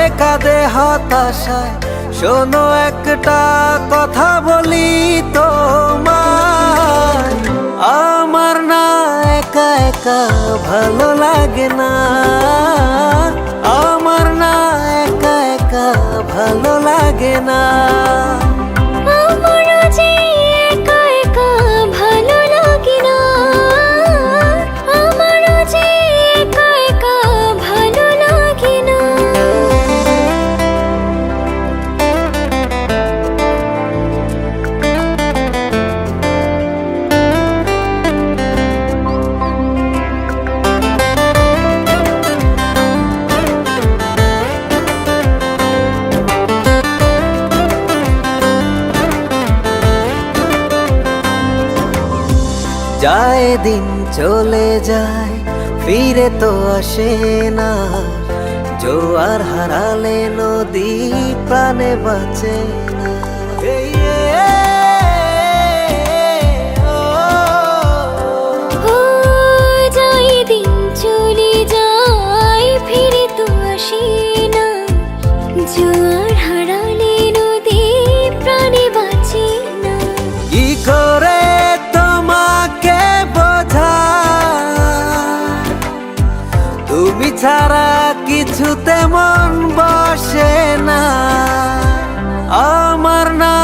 গুমরে কাঁদে হতাশায়। শোনো, একটা কথা বলি তোমার আমার না একা একা ভালো লাগে না। আমার না একা একা ভালো লাগে না। যায়, দিন চলে যায়, ফিরে তো আসে না। জোয়ার হারালে নদী প্রাণে বাঁচে না। চলে যায়, ফিরে তো ছাড়া কিছু তেমন বসে না। আমার না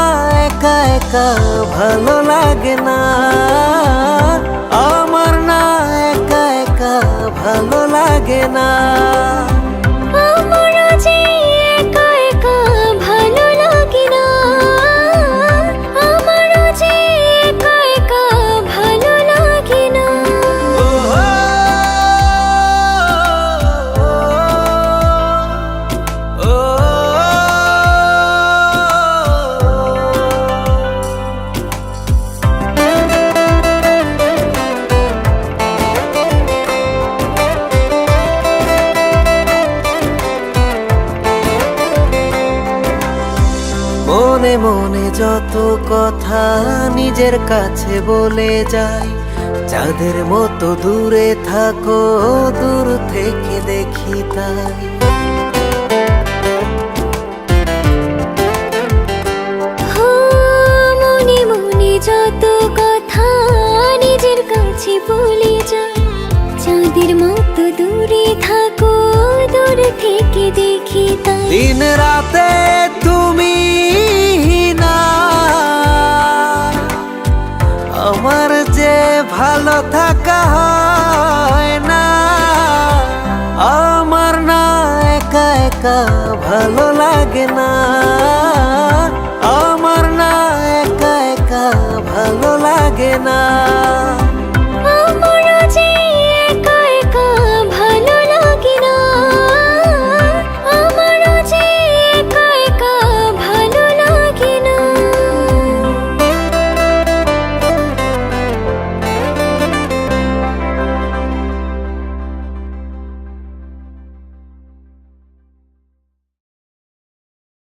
একা একা ভালো লাগে না। মনে মনে যত কথা নিজের কাছে বলে যাই। চাঁদের মতো দূরে থাকো দূর থেকে দেখি তাই। মনে মনে যত কথা নিজের কাছে বলে যায় চাঁদের মতো দূরে থাকো দূর থেকে দেখি তাই। দিন রাতে আমার যে ভালো থাকা হয় না, আমার না একা একা ভালো লাগে না। আমার না একা একা ভালো লাগে না।